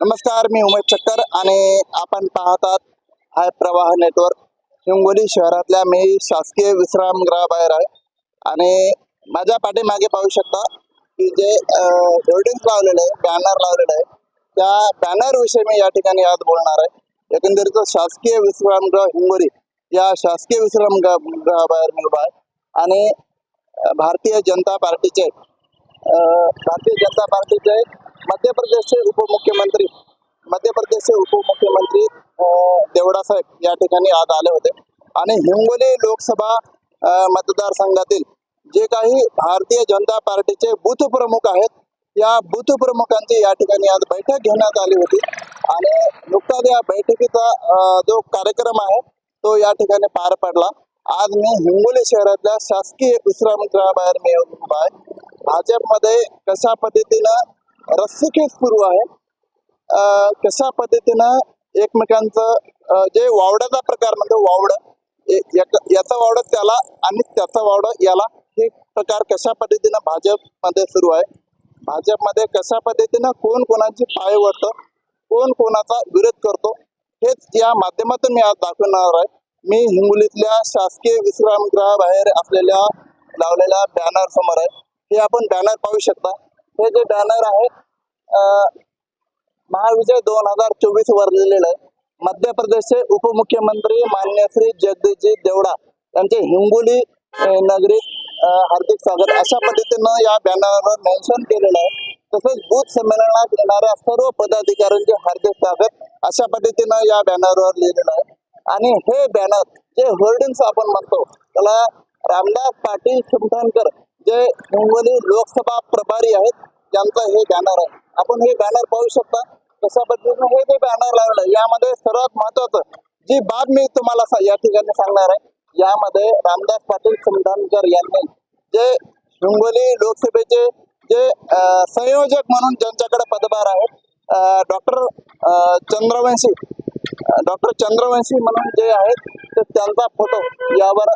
नमस्कार मी उमेश चक्कर आणि आपण पाहतात हाय प्रवाह नेटवर्क. हिंगोली शहरातल्या मी शासकीय विश्रामगृहाबाहेर आहे. आणि माझ्या पाठीमागे पाहू शकता की जे होर्डिंग लावलेलं आहे बॅनर लावलेलं आहे त्या बॅनर विषयी मी या ठिकाणी आज बोलणार आहे. एकंदरीत शासकीय विश्रामगृह हिंगोली या शासकीय विश्रामगृहाबाहेर मी उभा आहे. आणि भारतीय जनता पार्टीचे भारतीय जनता पार्टीचे मध्य प्रदेशचे उपमुख्यमंत्री मध्य प्रदेशचे उपमुख्यमंत्री देवडा साहेब या ठिकाणी आज आले होते. आणि हिंगोली लोकसभा मतदारसंघातील जे काही भारतीय जनता पार्टीचे बूथ प्रमुख आहेत या बूथ प्रमुखांची या ठिकाणी आज बैठक घेण्यात आली होती. आणि नुकताच या बैठकीचा जो कार्यक्रम आहे तो या ठिकाणी पार पडला. आज मी हिंगोली शहरातल्या शासकीय विश्रामगृहाबाहेर मी उभा आहे. भाजपमध्ये कशा पद्धतीनं रस्सीखेच सुरू आहे. कशा पद्धतीनं एकमेकांचं जे वावड्याचा प्रकार म्हणजे वावड याचा वावड त्याला आणि त्याचा वावड याला हे प्रकार कशा पद्धतीनं भाजपमध्ये सुरू आहे. भाजपमध्ये कशा पद्धतीनं कोण कोणाची पाय वळतं कोण कोणाचा विरोध करतो हेच या माध्यमातून मी आज दाखवणार आहे. मी हिंगोलीतल्या शासकीय विश्रामगृहाबाहेर असलेल्या लावलेल्या बॅनर समोर आहे. हे आपण बॅनर पाहू शकता. हे जे बॅनर आहे महाविजय दोन हजार चोवीस वर लिहिलेलं आहे. मध्य प्रदेशचे उपमुख्यमंत्री मान्य श्री जगदीशजी देवडा यांचे हिंगोली नगरी नगरीत हार्दिक स्वागत. अशा पद्धतीनं या बॅनरवर मेन्शन केलेलं आहे. तसंच बूथ संमेलनात येणाऱ्या सर्व पदाधिकाऱ्यांचे हार्दिक स्वागत अशा पद्धतीनं या बॅनरवर लिहिलेलं आहे. आणि हे बॅनर जे होर्डिंग्स आपण म्हणतो त्याला रामदास पाटील चिमठाणकर जे हिंगोली लोकसभा प्रभारी आहेत त्यांचं हे बॅनर आहे. आपण हे बॅनर पाहू शकता. कशा पद्धतीने हे जे बॅनर लावलं यामध्ये सर्वात महत्वाचं जी बाब मी तुम्हाला या ठिकाणी सांगणार आहे यामध्ये रामदास पाटील चिमठाणकर यांनी जे हिंगोली लोकसभेचे जे संयोजक म्हणून ज्यांच्याकडे पदभार आहे डॉक्टर चंद्रवंशी डॉक्टर चंद्रवंशी म्हणून जे आहेत तर त्यांचा फोटो यावर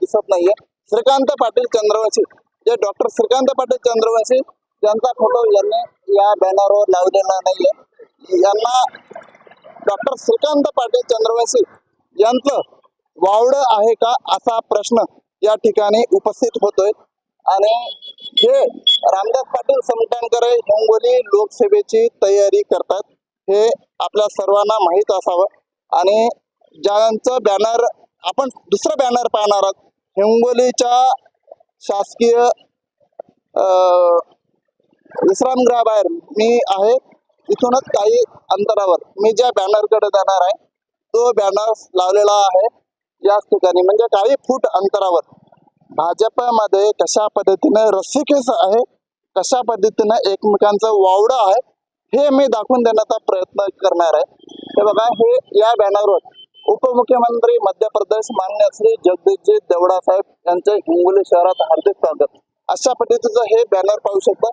दिसत नाहीये. श्रीकांत पाटील चंद्रवंशी जे डॉक्टर श्रीकांत पाटील चंद्रवंशी त्यांचा फोटो यांनी या बॅनरवर लावलेला नाहीये. यांना डॉक्टर श्रीकांत पाटील चंद्रवंशी यांचं वावड आहे का असा प्रश्न या ठिकाणी उपस्थित होतोय. आणि हे रामदास पाटील समटाणकर हिंगोली लोकसभेची तयारी करतात हे आपल्या सर्वांना माहीत असावं. आणि ज्यांचं बॅनर आपण दुसरं बॅनर पाहणार आहोत हिंगोलीच्या शासकीय अं, विश्रामगृहाबाहेर मी आहे. इथूनच काही अंतरावर मी ज्या बॅनरकडे जाणार आहे तो बॅनर लावलेला आहे. याच ठिकाणी म्हणजे काही फूट अंतरावर. भाजपमध्ये कशा पद्धतीने रस्सीखेच आहे कशा पद्धतीनं एकमेकांचं वावडं आहे हे मी दाखवून देण्याचा प्रयत्न करणार आहे. हे बघा हे या बॅनरवर उपमुख्यमंत्री मध्य प्रदेश मान्य श्री जगदीशजी देवडा साहेब यांचे हिंगोली शहरात हार्दिक स्वागत. अशा पद्धतीचं हे बॅनर पाहू शकता.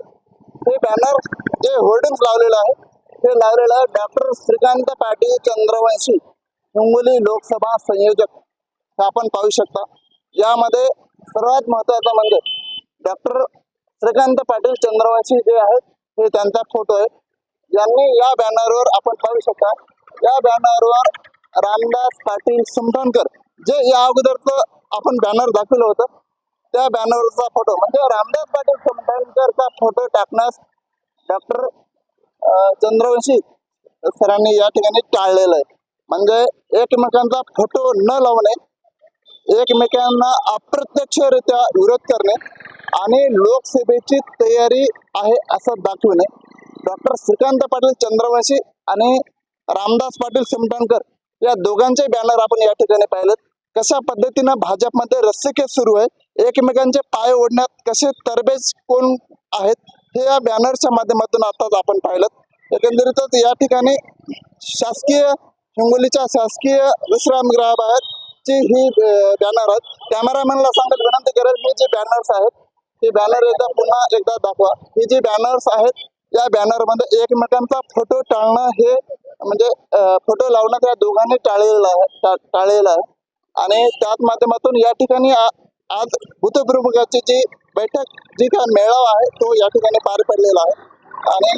हे बॅनर जे होर्डिंग लावलेलं आहे ते लावलेलं आहे डॉक्टर श्रीकांत पाटील चंद्रवंशी हिंगोली लोकसभा संयोजक. हे आपण पाहू शकता. यामध्ये सर्वात महत्वाचं म्हणजे डॉक्टर श्रीकांत पाटील चंद्रवंशी जे आहेत हे त्यांचा फोटो आहे. यांनी या बॅनरवर आपण पाहू शकता या बॅनरवर रामदास पाटील सुमठणकर जे या अगोदरचं आपण बॅनर दाखवलं होतं त्या बॅनरचा फोटो म्हणजे रामदास पाटील सुमठणकरचा फोटो टाकण्यास डॉक्टर चंद्रवंशी सरांनी या ठिकाणी टाळलेलं आहे. म्हणजे एकमेकांचा फोटो न लावणे एकमेकांना अप्रत्यक्षरित्या विरोध करणे आणि लोकसभेची तयारी आहे असं दाखवणे. डॉक्टर श्रीकांत पाटील चंद्रवंशी आणि रामदास पाटील सिमटणकर या दोघांचे बॅनर आपण या ठिकाणी पाहिलेत. कशा पद्धतीनं भाजपमध्ये रस्सीखेच सुरू आहे? एकमेकांचे पाय ओढण्यात कसे तरबेज कोण आहेत? हे या बॅनरच्या माध्यमातून आताच आपण पाहिलं. एकंदरीतच या ठिकाणी शासकीय हिंगोलीच्या शासकीय विश्रामगृहाबाहेर जी ही बॅनर आहेत कॅमेरामॅनला सांगत विनंती करेल ही जी बॅनर्स आहेत ही बॅनर एकदा पुन्हा एकदा दाखवा. ही जी बॅनर्स आहेत या बॅनरमध्ये एकमेकांचा फोटो टाळणं हे म्हणजे फोटो लावणं त्या दोघांनी टाळलेलं आहे टाळलेलं आहे. आणि त्याच माध्यमातून या ठिकाणी आज भूतप्रमुखाची जी बैठक जी काय मेळावा आहे तो या ठिकाणी पार पडलेला आहे. आणि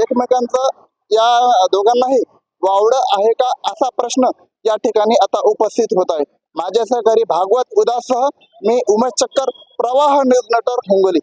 एकमेकांचं या दोघांनाही वावड आहे का असा प्रश्न या ठिकाणी आता उपस्थित होत आहे. माझ्या सहकारी भागवत उदासह मी उमेश चक्कर प्रवाह न्यूज नेटवर्क हिंगोली.